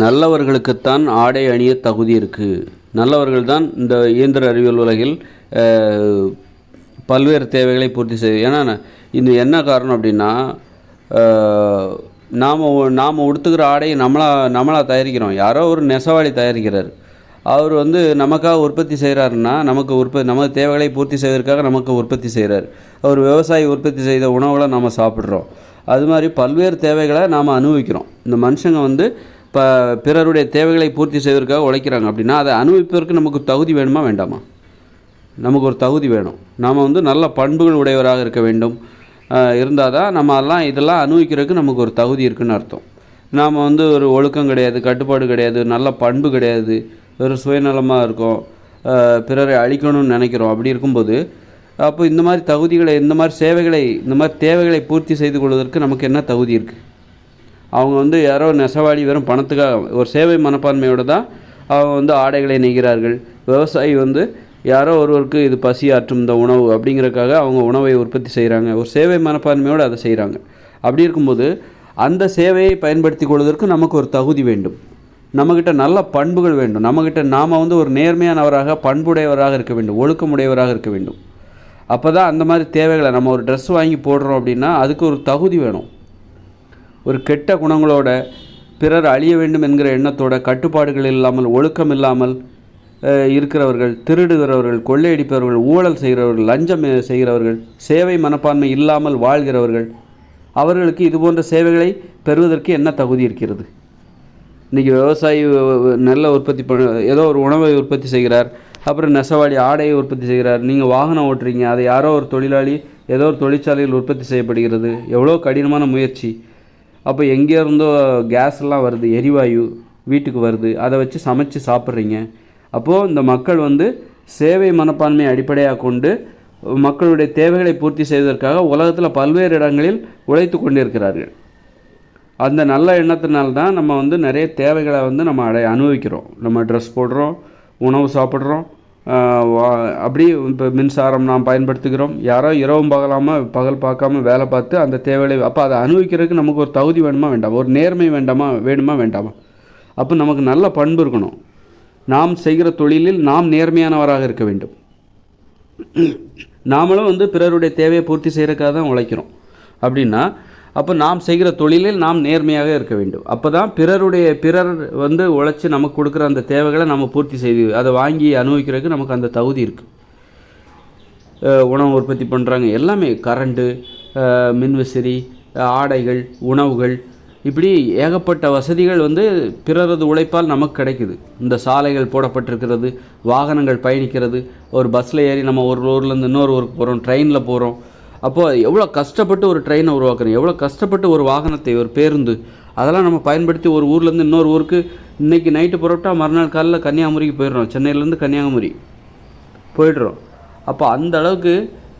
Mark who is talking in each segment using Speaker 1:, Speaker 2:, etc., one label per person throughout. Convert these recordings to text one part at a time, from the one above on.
Speaker 1: நல்லவர்களுக்குத்தான் ஆடை அணிய தகுதி இருக்குது நல்லவர்கள் தான் இந்த இயந்திர அறிவியல் உலகில் பல்வேறு தேவைகளை பூர்த்தி செய்யும் ஏன்னா இது என்ன காரணம் அப்படின்னா நாம் நாம் உடுத்துக்கிற ஆடையை நம்மளா நம்மளாக தயாரிக்கிறோம். யாரோ ஒரு நெசவாளி தயாரிக்கிறார். அவர் வந்து நமக்காக உற்பத்தி செய்கிறாருன்னா நமக்கு உற்பத்தி நமது தேவைகளை பூர்த்தி செய்வதற்காக நமக்கு உற்பத்தி செய்கிறார் அவர் விவசாயி உற்பத்தி செய்த உணவுகளை நம்ம சாப்பிட்றோம். அது மாதிரி பல்வேறு தேவைகளை நாம் அனுபவிக்கிறோம். இந்த மனுஷங்க வந்து இப்போ பிறருடைய தேவைகளை பூர்த்தி செய்வதற்காக உழைக்கிறாங்க. அப்படின்னா அதை அனுபவிப்பதற்கு நமக்கு தகுதி வேணுமா வேண்டாமா? நமக்கு ஒரு தகுதி வேணும். நாம் வந்து நல்ல பண்புகள் உடையவராக இருக்க வேண்டும். இருந்தால் தான் நம்ம எல்லாம் இதெல்லாம் அனுபவிக்கிறதுக்கு நமக்கு ஒரு தகுதி இருக்குன்னு அர்த்தம். நாம் வந்து ஒரு ஒழுக்கம் கிடையாது கட்டுப்பாடு கிடையாது நல்ல பண்பு கிடையாது வெறும் சுயநலமாக இருக்கோம் பிறரை அழிக்கணும்னு நினைக்கிறோம். அப்படி இருக்கும்போது அப்போ இந்த மாதிரி தகுதிகளை இந்த மாதிரி சேவைகளை இந்த மாதிரி தேவைகளை பூர்த்தி செய்து கொள்வதற்கு நமக்கு என்ன தகுதி இருக்குது அவங்க வந்து யாரோ நெசவாளி வெறும் பணத்துக்காக ஒரு சேவை மனப்பான்மையோடு தான் அவங்க வந்து ஆடைகளை நெய்கிறார்கள். விவசாயி வந்து யாரோ ஒருவருக்கு இது பசி ஆற்றும் இந்த உணவு அப்படிங்கிறக்காக அவங்க உணவை உற்பத்தி செய்கிறாங்க ஒரு சேவை மனப்பான்மையோடு அதை செய்கிறாங்க அப்படி இருக்கும்போது அந்த சேவையை பயன்படுத்தி கொள்வதற்கு நமக்கு ஒரு தகுதி வேண்டும். நம்மக்கிட்ட நல்ல பண்புகள் வேண்டும். நம்மக்கிட்ட நாம் வந்து ஒரு நேர்மையானவராக பண்புடையவராக இருக்க வேண்டும். ஒழுக்கமுடையவராக இருக்க வேண்டும். அப்போ தான் அந்த மாதிரி தேவைகளை நம்ம ஒரு ட்ரெஸ் வாங்கி போடுறோம் அப்படின்னா அதுக்கு ஒரு தகுதி வேணும். ஒரு கெட்ட குணங்களோட பிறர் அழிய வேண்டும் என்கிற எண்ணத்தோட கட்டுப்பாடுகள் இல்லாமல் ஒழுக்கம் இல்லாமல் இருக்கிறவர்கள் திருடுகிறவர்கள் கொள்ளையடிப்பவர்கள் ஊழல் செய்கிறவர்கள் லஞ்சம் செய்கிறவர்கள் சேவை மனப்பான்மை இல்லாமல் வாழ்கிறவர்கள் அவர்களுக்கு இது போன்ற சேவைகளை பெறுவதற்கு என்ன தகுதி இருக்கிறது? இன்றைக்கி விவசாயி நல்ல நெல்லை உற்பத்தி பண்ண ஏதோ ஒரு உணவை உற்பத்தி செய்கிறார் அப்புறம் நெசவாளி ஆடையை உற்பத்தி செய்கிறார் நீங்கள் வாகனம் ஓட்டுறீங்க அதை யாரோ ஒரு தொழிலாளி ஏதோ ஒரு தொழிற்சாலையில் உற்பத்தி செய்யப்படுகிறது எவ்வளோ கடினமான முயற்சி. அப்போ எங்கே இருந்தோ கேஸ் எல்லாம் வருது எரிவாயு வீட்டுக்கு வருது அதை வச்சு சமைச்சு சாப்பிட்றீங்க. அப்போது இந்த மக்கள் வந்து சேவை மனப்பான்மையை அடிப்படையாக கொண்டு மக்களுடைய தேவைகளை பூர்த்தி செய்வதற்காக உலகத்தில் பல்வேறு இடங்களில் உழைத்து கொண்டிருக்கிறார்கள். அந்த நல்ல எண்ணத்தினால்தான் நம்ம வந்து நிறைய தேவைகளை வந்து நம்ம அடை அனுபவிக்கிறோம். நம்ம ட்ரெஸ் போடுறோம் உணவு சாப்பிட்றோம் அப்படி இப்போ மின்சாரம் நாம் பயன்படுத்துகிறோம். யாரோ இரவும் பகலாமல் பகல் பார்க்காம வேலை பார்த்து அந்த தேவையை அப்போ அதை அனுபவிக்கிறதுக்கு நமக்கு ஒரு தகுதி வேணுமா வேண்டாமா? ஒரு நேர்மை வேண்டாமா வேணுமா வேண்டாமா? அப்போ நமக்கு நல்ல பண்பு இருக்கணும். நாம் செய்கிற தொழிலில் நாம் நேர்மையானவராக இருக்க வேண்டும். நாமளும் வந்து பிறருடைய தேவையை பூர்த்தி செய்கிறக்காக தான் உழைக்கிறோம். அப்படின்னா அப்போ நாம் செய்கிற தொழிலில் நாம் நேர்மையாக இருக்க வேண்டும். அப்போ தான் பிறருடைய பிறர் வந்து உழைச்சி நமக்கு கொடுக்குற அந்த தேவைகளை நம்ம பூர்த்தி செய்து அதை வாங்கி அனுபவிக்கிறதுக்கு நமக்கு அந்த தகுதி இருக்குது உணவு உற்பத்தி பண்ணுறாங்க எல்லாமே கரண்ட்டு மின்விசிறி ஆடைகள் உணவுகள். இப்படி ஏகப்பட்ட வசதிகள் வந்து பிறரது உழைப்பால் நமக்கு கிடைக்குது. இந்த சாலைகள் போடப்பட்டிருக்கிறது வாகனங்கள் பயணிக்கிறது. ஒரு பஸ்ஸில் ஏறி நம்ம ஒரு ஊர்லேருந்து இன்னொரு ஊருக்கு போகிறோம் ட்ரெயினில் போகிறோம் அப்போது எவ்வளோ கஷ்டப்பட்டு ஒரு ட்ரெயினை உருவாக்குறோம் எவ்வளோ கஷ்டப்பட்டு ஒரு வாகனத்தை ஒரு பேருந்து அதெல்லாம் நம்ம பயன்படுத்தி ஒரு ஊர்லேருந்து இன்னொரு ஊருக்கு இன்றைக்கி நைட்டு புறப்பட்டா மறுநாள் காலையில் கன்னியாகுமரிக்கு போயிடுறோம். சென்னையிலேருந்து கன்னியாகுமரி போயிடுறோம். அப்போ அந்த அளவுக்கு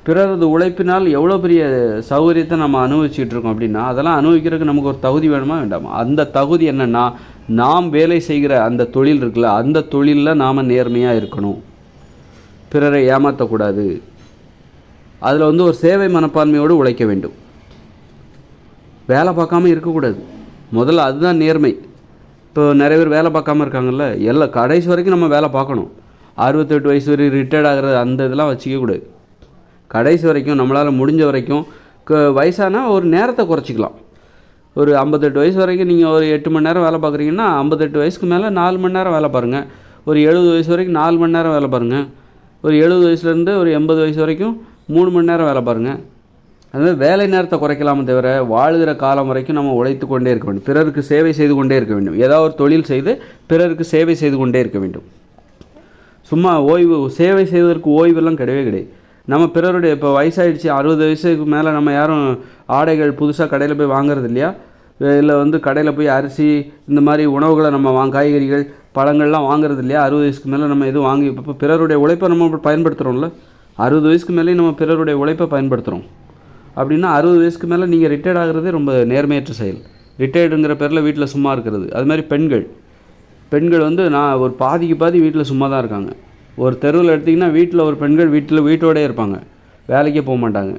Speaker 1: பிறரது உழைப்பினால் எவ்வளோ பெரிய சௌகரியத்தை நம்ம அனுபவிச்சுட்டு இருக்கோம் அப்படின்னா அதெல்லாம் அனுபவிக்கிறதுக்கு நமக்கு ஒரு தகுதி வேணுமா வேண்டாமா? அந்த தகுதி என்னென்னா நாம் வேலை செய்கிற அந்த தொழில் இருக்குல்ல அந்த தொழிலில் நாம் நேர்மையாக இருக்கணும். பிறரை ஏமாற்றக்கூடாது அதில் வந்து ஒரு சேவை மனப்பான்மையோடு உழைக்க வேண்டும். வேலை பார்க்காம இருக்கக்கூடாது. முதல்ல அதுதான் நேர்மை. இப்போ நிறைய பேர் வேலை பார்க்காம இருக்காங்கல்ல எல்லா கடைசி வரைக்கும் நம்ம வேலை பார்க்கணும். அறுபத்தெட்டு வயசு வரைக்கும் ரிட்டையர்ட் ஆகிறது அந்த இதெல்லாம் வச்சுக்க கூடாது. கடைசி வரைக்கும் நம்மளால் முடிஞ்ச வரைக்கும் க- வயசானா ஒரு நேரத்தை குறைச்சிக்கலாம். ஒரு ஐம்பத்தெட்டு வயசு வரைக்கும் நீங்கள் ஒரு எட்டு மணி நேரம் வேலை பார்க்குறீங்கன்னா ஐம்பத்தெட்டு வயசுக்கு மேலே நாலு மணி நேரம் வேலை பாருங்கள் ஒரு எழுபது வயசு வரைக்கும் நாலு மணி நேரம் வேலை பாருங்கள் ஒரு எழுபது வயசுலேருந்து ஒரு எண்பது வயசு வரைக்கும் மூணு மணி நேரம் வேலை பாருங்கள் அதுமாதிரி வேலை நேரத்தை குறைக்கலாமே தவிர வாழுகிற காலம் வரைக்கும் நம்ம உழைத்து கொண்டே இருக்க வேண்டும். பிறருக்கு சேவை செய்து கொண்டே இருக்க வேண்டும். ஏதாவது ஒரு தொழில் செய்து பிறருக்கு சேவை செய்து கொண்டே இருக்க வேண்டும். சும்மா ஓய்வு சேவை செய்வதற்கு ஓய்வெல்லாம் கிடையவே கிடையாது. நம்ம பிறருடைய இப்போ வயசாகிடுச்சு அறுபது வயசுக்கு மேலே நம்ம யாரும் ஆடைகள் புதுசாக கடையில் போய் வாங்குறது இல்லையா? இல்லை வந்து கடையில் போய் அரிசி இந்த மாதிரி உணவுகளை நம்ம வாங்க காய்கறிகள் பழங்கள்லாம் வாங்குறது இல்லையா? அறுபது வயசுக்கு மேலே நம்ம எதுவும் வாங்கி இப்போ பிறருடைய உழைப்பை நம்ம பயன்படுத்துகிறோம்ல அறுபது வயசுக்கு மேலேயும் நம்ம பிறருடைய உழைப்பை பயன்படுத்துகிறோம் அப்படின்னா அறுபது வயசுக்கு மேலே நீங்கள் ரிட்டையர்ட் ஆகிறதே ரொம்ப நேர்மையற்ற செயல். ரிட்டையர்டுங்கிற பேரில் வீட்டில் சும்மா இருக்கிறது. அது மாதிரி பெண்கள். பெண்கள் வந்து நான் ஒரு பாதிக்கு பாதி வீட்டில் சும்மா தான் இருக்காங்க. ஒரு தெருவில் எடுத்திங்கன்னா வீட்டில் ஒரு பெண்கள் வீட்டில் வீட்டோடே இருப்பாங்க. வேலைக்கே போக மாட்டாங்க.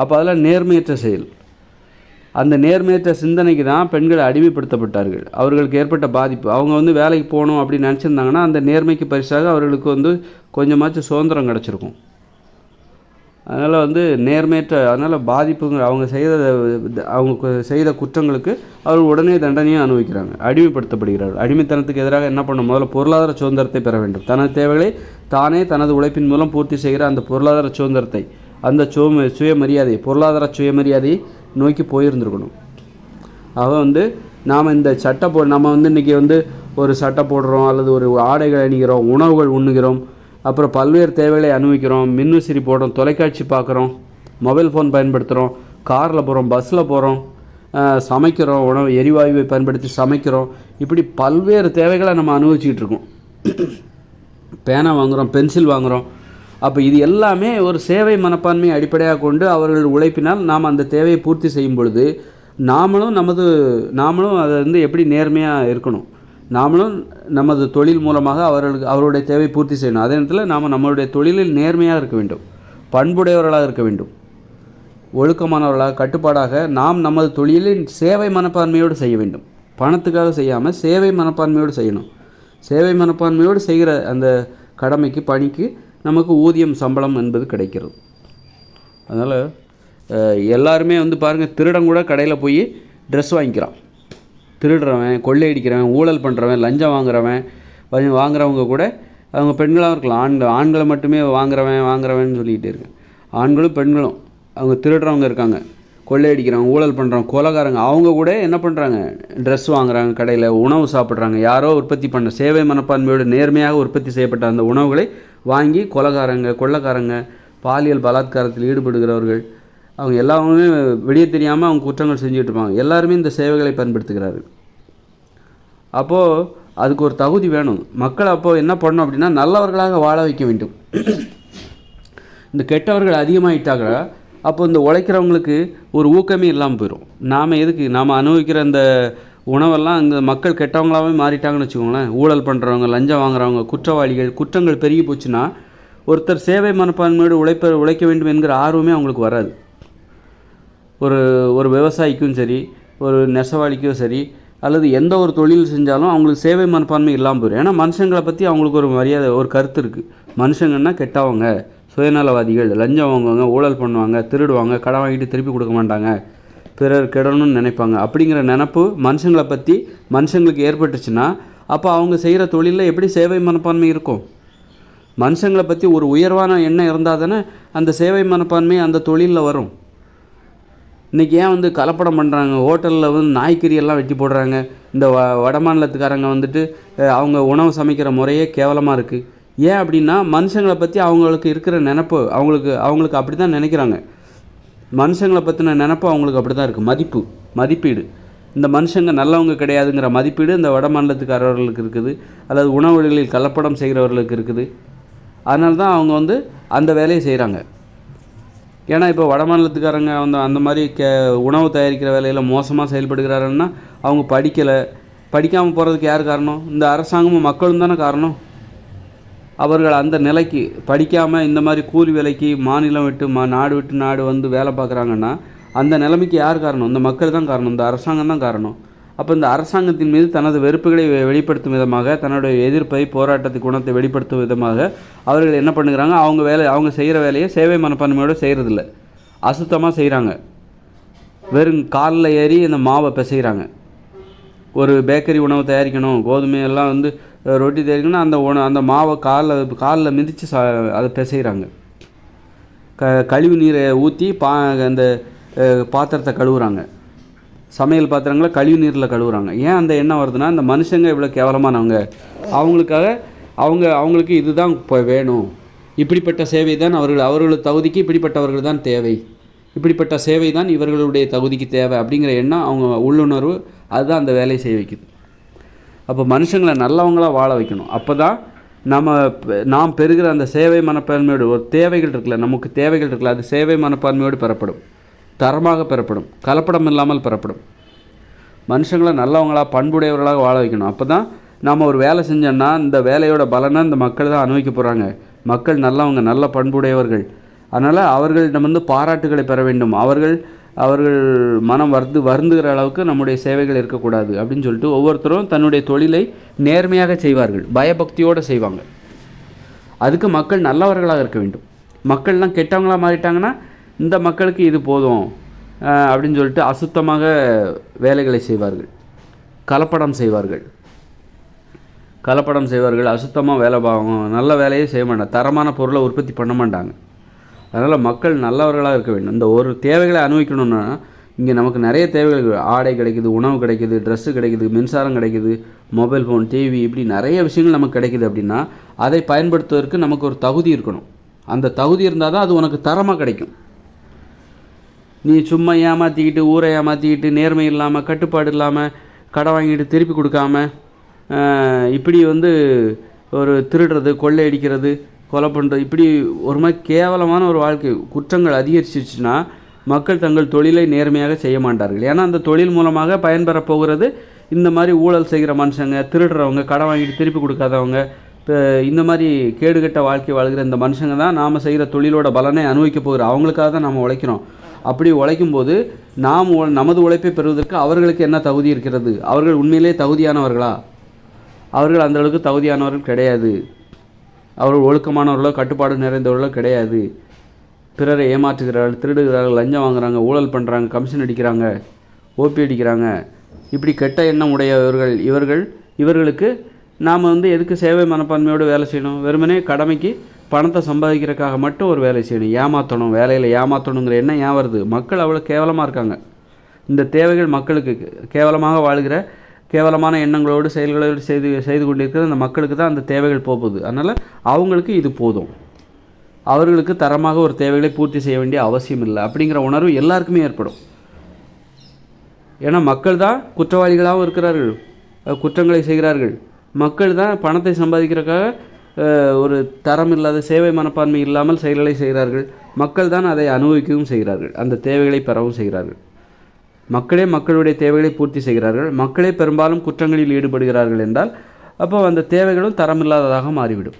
Speaker 1: அப்போ அதெல்லாம் நேர்மையற்ற செயல். அந்த நேர்மையற்ற சிந்தனைக்கு தான் பெண்கள் அடிமைப்படுத்தப்பட்டார்கள். அவர்களுக்கு ஏற்பட்ட பாதிப்பு. அவங்க வந்து வேலைக்கு போகணும் அப்படின்னு நினச்சிருந்தாங்கன்னா அந்த நேர்மைக்கு பரிசாக அவர்களுக்கு வந்து கொஞ்சமாச்சும் சுதந்திரம் கிடச்சிருக்கும். அதனால் வந்து நேர்மையற்ற அதனால் பாதிப்புங்கிற அவங்க செய்த அவங்க செய்த குற்றங்களுக்கு அவர்கள் உடனே தண்டனையும் அனுபவிக்கிறாங்க. அடிமைப்படுத்தப்படுகிறார்கள். அடிமைத்தனத்துக்கு எதிராக என்ன பண்ணணும்? முதல்ல பொருளாதார சுதந்திரத்தை பெற வேண்டும். தனது தேவைகளை தானே தனது உழைப்பின் மூலம் பூர்த்தி செய்கிற அந்த பொருளாதார சுதந்திரத்தை அந்த சு சுயமரியாதை பொருளாதார சுயமரியாதையை நோக்கி போயிருந்துருக்கணும். அவ வந்து நாம் இந்த சட்டை போ நம்ம வந்து இன்றைக்கி வந்து ஒரு சட்டை போடுறோம் அல்லது ஒரு ஆடைகள் அணிகிறோம் உணவுகள் உண்ணுகிறோம் அப்புறம் பல்வேறு தேவைகளை அனுபவிக்கிறோம். மின்விசிறி போடுறோம் தொலைக்காட்சி பார்க்குறோம் மொபைல் ஃபோன் பயன்படுத்துகிறோம் காரில் போகிறோம் பஸ்ஸில் போகிறோம் சமைக்கிறோம் உணவு எரிவாயுவை பயன்படுத்தி சமைக்கிறோம். இப்படி பல்வேறு தேவைகளை நம்ம அனுபவிச்சுக்கிட்டு இருக்கோம். பேனா வாங்குகிறோம் பென்சில் வாங்குகிறோம் அப்போ இது எல்லாமே ஒரு சேவை மனப்பான்மையை அடிப்படையாக கொண்டு அவர்கள் உழைப்பினால் நாம் அந்த தேவையை பூர்த்தி செய்யும் பொழுது நாமளும் நமது நாமளும் அதை வந்து எப்படி நேர்மையாக இருக்கணும்? நாமளும் நமது தொழில் மூலமாக அவர்களுக்கு அவருடைய தேவை பூர்த்தி செய்யணும். அதே நேரத்தில் நாம் நம்மளுடைய தொழிலில் நேர்மையாக இருக்க வேண்டும். பண்புடையவர்களாக இருக்க வேண்டும். ஒழுக்கமானவர்களாக கட்டுப்பாடாக நாம் நமது தொழிலில் சேவை மனப்பான்மையோடு செய்ய வேண்டும். பணத்துக்காக செய்யாமல் சேவை மனப்பான்மையோடு செய்யணும். சேவை மனப்பான்மையோடு செய்கிற அந்த கடமைக்கு பணிக்கு நமக்கு ஊதியம் சம்பளம் என்பது கிடைக்கிறது. அதனால் எல்லாருமே வந்து பாருங்கள் திருடன் கூட கடையில் போய் ட்ரெஸ் வாங்கிக்கிறான். திருடுறவன் கொள்ளையடிக்கிறவன் ஊழல் பண்ணுறவன் லஞ்சம் வாங்குறவன் வாங்குறவங்க கூட அவங்க பெண்களாக இருக்கலாம். ஆண்கள் ஆண்களை மட்டுமே வாங்குறவன் வாங்குறவன் சொல்லிக்கிட்டு இருக்கேன் ஆண்களும் பெண்களும் அவங்க திருடுறவங்க இருக்காங்க. கொள்ளையடிக்கிறவங்க ஊழல் பண்ணுறவங்க கொலகாரங்க அவங்க கூட என்ன பண்ணுறாங்க ட்ரெஸ் வாங்குறாங்க கடையில் உணவு சாப்பிட்றாங்க. யாரோ உற்பத்தி பண்ண சேவை மனப்பான்மையோடு நேர்மையாக உற்பத்தி செய்யப்பட்ட அந்த உணவுகளை வாங்கி கொலகாரங்க கொள்ளக்காரங்க பாலியல் பலாத்காரத்தில் ஈடுபடுகிறவர்கள் அவங்க எல்லாருமே வெளியே தெரியாமல் அவங்க குற்றங்கள் செஞ்சுட்டு இருப்பாங்க. எல்லாருமே இந்த சேவைகளை பயன்படுத்துகிறார்கள். அப்போது அதுக்கு ஒரு தகுதி வேணும். மக்கள் அப்போது என்ன பண்ணணும் அப்படின்னா நல்லவர்களாக வாழ வைக்க வேண்டும். இந்த கெட்டவர்கள் அதிகமாகிட்டாங்க அப்போ இந்த உழைக்கிறவங்களுக்கு ஒரு ஊக்கமே இல்லாமல் போயிடும் நாம் எதுக்கு நாம் அனுபவிக்கிற இந்த உணவெல்லாம் இந்த மக்கள் கெட்டவங்களாகவே மாறிட்டாங்கன்னு வச்சுக்கோங்களேன். ஊழல் பண்ணுறவங்க லஞ்சம் வாங்குறவங்க குற்றவாளிகள் குற்றங்கள் பெருகி போச்சுன்னா ஒருத்தர் சேவை மனப்பான்மையோடு உழைப்ப உழைக்க வேண்டும் என்கிற ஆர்வமே அவங்களுக்கு வராது. ஒரு ஒரு விவசாயிக்கும் சரி ஒரு நெசவாளிக்கும் சரி அல்லது எந்த ஒரு தொழில் செஞ்சாலும் அவங்களுக்கு சேவை மனப்பான்மை இல்லாமல் போயிடும் ஏன்னா மனுஷங்களை பற்றி அவங்களுக்கு ஒரு மரியாதை ஒரு கருத்து இருக்குது மனுஷங்கன்னா கெட்டவங்க சுயநலவாதிகள் லஞ்சம் வாங்குவாங்க ஊழல் பண்ணுவாங்க திருடுவாங்க கடன் வாங்கிட்டு திருப்பி கொடுக்க மாட்டாங்க. பிறர் கெடணும்னு நினைப்பாங்க. அப்படிங்கிற நினப்பு மனுஷங்களை பற்றி மனுஷங்களுக்கு ஏற்பட்டுச்சுன்னா அப்போ அவங்க செய்கிற தொழிலில் எப்படி சேவை மனப்பான்மை இருக்கும்? மனுஷங்களை பற்றி ஒரு உயர்வான எண்ணம் இருந்தால் தானே அந்த சேவை மனப்பான்மை அந்த தொழிலில் வரும். இன்றைக்கி ஏன் வந்து கலப்படம் பண்ணுறாங்க ஹோட்டலில் வந்து நாய்க்கறி எல்லாம் வெட்டி போடுறாங்க. இந்த வ வட மாநிலத்துக்காரங்க வந்துட்டு அவங்க உணவு சமைக்கிற முறையே கேவலமாக இருக்குது ஏன் அப்படின்னா மனுஷங்களை பற்றி அவங்களுக்கு இருக்கிற நினப்பு அவங்களுக்கு அவங்களுக்கு அப்படி தான் நினைக்கிறாங்க. மனுஷங்களை பற்றின நினப்பு அவங்களுக்கு அப்படி தான் இருக்குது மதிப்பு மதிப்பீடு. இந்த மனுஷங்க நல்லவங்க கிடையாதுங்கிற மதிப்பீடு இந்த வட மாநிலத்துக்காரர்களுக்கு இருக்குது. அல்லது உணவுகளில் கலப்படம் செய்கிறவர்களுக்கு இருக்குது. அதனால தான் அவங்க வந்து அந்த வேலையை செய்கிறாங்க ஏன்னா இப்போ வட மாநிலத்துக்காரங்க வந்து அந்த மாதிரி கே உணவு தயாரிக்கிற வேலையில் மோசமாக செயல்படுகிறாருன்னா அவங்க படிக்கலை. படிக்காமல் போகிறதுக்கு யார் காரணம்? இந்த அரசாங்கமும் மக்களும் தானே காரணம்? அவர்கள் அந்த நிலைக்கு படிக்காமல் இந்த மாதிரி கூலி விலைக்கு மாநிலம் விட்டு மா நாடு விட்டு நாடு வந்து வேலை பார்க்குறாங்கன்னா அந்த நிலைமைக்கு யார் காரணம்? இந்த மக்கள் தான் காரணம். இந்த அரசாங்கம் தான் காரணம். அப்போ இந்த அரசாங்கத்தின் மீது தனது வெறுப்புகளை வெளிப்படுத்தும் விதமாக தன்னுடைய எதிர்ப்பை போராட்டத்தை குணத்தை வெளிப்படுத்தும் விதமாக அவர்கள் என்ன பண்ணுகிறாங்க? அவங்க வேலை அவங்க செய்கிற வேலையை சேவை மனப்பான்மையோடு செய்கிறதில்ல அசுத்தமாக செய்கிறாங்க வெறும் காலில் ஏறி இந்த மாவை பிசைகிறாங்க ஒரு பேக்கரி உணவு தயாரிக்கணும் கோதுமையெல்லாம் வந்து ரொட்டி தயாரிக்கணும் அந்த உண அந்த மாவை காலில் காலில் மிதித்து சா அதை பிசைகிறாங்க க கழிவு நீரை ஊற்றி பா அந்த பாத்திரத்தை கழுவுறாங்க. சமையல் பாத்திரங்களை கழிவு நீரில் கழுவுறாங்க. ஏன் அந்த எண்ணம் வருதுன்னா இந்த மனுஷங்க இவ்வளோ கேவலமானவங்க. அவங்களுக்காக அவங்க அவங்களுக்கு இதுதான் இப்போ வேணும். இப்படிப்பட்ட சேவை தான் அவர்கள் அவர்களது தகுதிக்கு இப்படிப்பட்டவர்கள் தான் தேவை. இப்படிப்பட்ட சேவை தான் இவர்களுடைய தகுதிக்கு தேவை அப்படிங்கிற எண்ணம் அவங்க உள்ளுணர்வு அதுதான் அந்த வேலையை செய்ய வைக்குது. அப்போ மனுஷங்களை நல்லவங்களாக வாழ வைக்கணும். அப்போ தான் நம்ம பெ- நாம் பெறுகிற அந்த சேவை மனப்பான்மையோடு ஒரு தேவைகள் இருக்குல்ல நமக்கு தேவைகள் இருக்குல்ல அது சேவை மனப்பான்மையோடு பெறப்படும். தரமாக பெறப்படும். கலப்படம் இல்லாமல் பெறப்படும். மனுஷங்களை நல்லவங்களா பண்புடையவர்களாக வாழ வைக்கணும். அப்போ தான் நாம் ஒரு வேலை செஞ்சோன்னா இந்த வேலையோட பலனை இந்த மக்கள் தான் அனுபவிக்க போகிறாங்க மக்கள் நல்லவங்க நல்ல பண்புடையவர்கள். அதனால் அவர்களிடம் வந்து பாராட்டுகளை பெற வேண்டும். அவர்கள் அவர்கள் மனம் வருந்து வருந்துகிற அளவுக்கு நம்முடைய சேவைகள் இருக்கக்கூடாது அப்படின்னு சொல்லிட்டு ஒவ்வொருத்தரும் தன்னுடைய தொழிலை நேர்மையாக செய்வார்கள். பயபக்தியோடு செய்வாங்க. அதுக்கு மக்கள் நல்லவர்களாக இருக்க வேண்டும். மக்கள்லாம் கெட்டவங்களாக மாறிட்டாங்கன்னா இந்த மக்களுக்கு இது போதும் அப்படின்னு சொல்லிட்டு அசுத்தமாக வேலைகளை செய்வார்கள். கலப்படம் செய்வார்கள். கலப்படம் செய்வார்கள் அசுத்தமாக வேலை பார்ப்பாங்க நல்ல வேலையே செய்ய மாட்டாங்க. தரமான பொருளை உற்பத்தி பண்ண மாட்டாங்க. அதனால் மக்கள் நல்லவர்களாக இருக்க வேண்டும். இந்த ஒரு தேவைகளை அனுபவிக்கணும்னா இங்கே நமக்கு நிறைய தேவைகள் ஆடை கிடைக்குது உணவு கிடைக்குது ட்ரெஸ்ஸு கிடைக்குது மின்சாரம் கிடைக்குது மொபைல் ஃபோன் டிவி இப்படி நிறைய விஷயங்கள் நமக்கு கிடைக்குது அப்படின்னா அதை பயன்படுத்துவதற்கு நமக்கு ஒரு தகுதி இருக்கணும். அந்த தகுதி இருந்தால் தான் அது உனக்கு தரமாக கிடைக்கும். நீ சும்மா ஏமாற்றிக்கிட்டு ஊரை ஏமாற்றிக்கிட்டு நேர்மை இல்லாமல் கட்டுப்பாடு இல்லாமல் கடை வாங்கிட்டு திருப்பி கொடுக்காம இப்படி வந்து ஒரு திருடுறது கொள்ளை அடிக்கிறது கொலை பண்ணுறது இப்படி ஒரு மாதிரி கேவலமான ஒரு வாழ்க்கை குற்றங்கள் அதிகரிச்சிச்சுன்னா மக்கள் தங்கள் தொழிலை நேர்மையாக செய்ய மாட்டார்கள். ஏன்னா அந்த தொழில் மூலமாக பயன்பெறப் போகிறது இந்த மாதிரி ஊழல் செய்கிற மனுஷங்க திருடுறவங்க கடை வாங்கிட்டு திருப்பி கொடுக்காதவங்க இப்போ இந்த மாதிரி கேடுகட்ட வாழ்க்கை வாழ்கிற இந்த மனுஷங்க தான் நாம் செய்கிற தொழிலோட பலனை அனுபவிக்க போகிற. அவங்களுக்காக தான் நாம் உழைக்கிறோம். அப்படி உழைக்கும் போது நாம் உ- நமது உழைப்பை பெறுவதற்கு அவர்களுக்கு என்ன தகுதி இருக்கிறது? அவர்கள் உண்மையிலே தகுதியானவர்களா? அவர்கள் அந்தளவுக்கு தகுதியானவர்கள் கிடையாது. அவர்கள் ஒழுக்கமானவர்களோ கட்டுப்பாடு நிறைந்தவர்களோ கிடையாது. பிறரை ஏமாற்றுகிறார்கள் திருடுகிறார்கள் லஞ்சம் வாங்குறாங்க ஊழல் பண்ணுறாங்க கமிஷன் அடிக்கிறாங்க ஓபி அடிக்கிறாங்க. இப்படி கெட்ட எண்ணம் உடையவர்கள் இவர்கள் இவர்களுக்கு நாம் வந்து எதுக்கு சேவை மனப்பான்மையோடு வேலை செய்யணும்? வெறுமனே கடமைக்கு பணத்தை சம்பாதிக்கிறதுக்காக மட்டும் ஒரு வேலை செய்யணும். ஏமாற்றணும் வேலையில் ஏமாற்றணுங்கிற எண்ணம் ஏன் வருது? மக்கள் அவ்வளோ கேவலமாக இருக்காங்க. இந்த தேவைகள் மக்களுக்கு கேவலமாக வாழ்கிற கேவலமான எண்ணங்களோடு செயல்களோடு செய்து செய்து கொண்டிருக்கிற அந்த மக்களுக்கு தான் அந்த தேவைகள் போகுது. அதனால் அவங்களுக்கு இது போதும். அவர்களுக்கு தரமாக ஒரு தேவைகளை பூர்த்தி செய்ய வேண்டிய அவசியம் இல்லை. அப்படிங்கிற உணர்வு எல்லாருக்குமே ஏற்படும். ஏன்னா மக்கள் தான் குற்றவாளிகளாகவும் இருக்கிறார்கள். குற்றங்களை செய்கிறார்கள். மக்கள் தான் பணத்தை சம்பாதிக்கிறதுக்காக ஒரு தரம் இல்லாத சேவை மனப்பான்மை இல்லாமல் செயல்களை செய்கிறார்கள். மக்கள் தான் அதை அனுபவிக்கவும் செய்கிறார்கள். அந்த தேவைகளை பெறவும் செய்கிறார்கள். மக்களே மக்களுடைய தேவைகளை பூர்த்தி செய்கிறார்கள். மக்களே பெரும்பாலும் குற்றங்களில் ஈடுபடுகிறார்கள் என்றால் அப்போ அந்த தேவைகளும் தரமில்லாததாக மாறிவிடும்.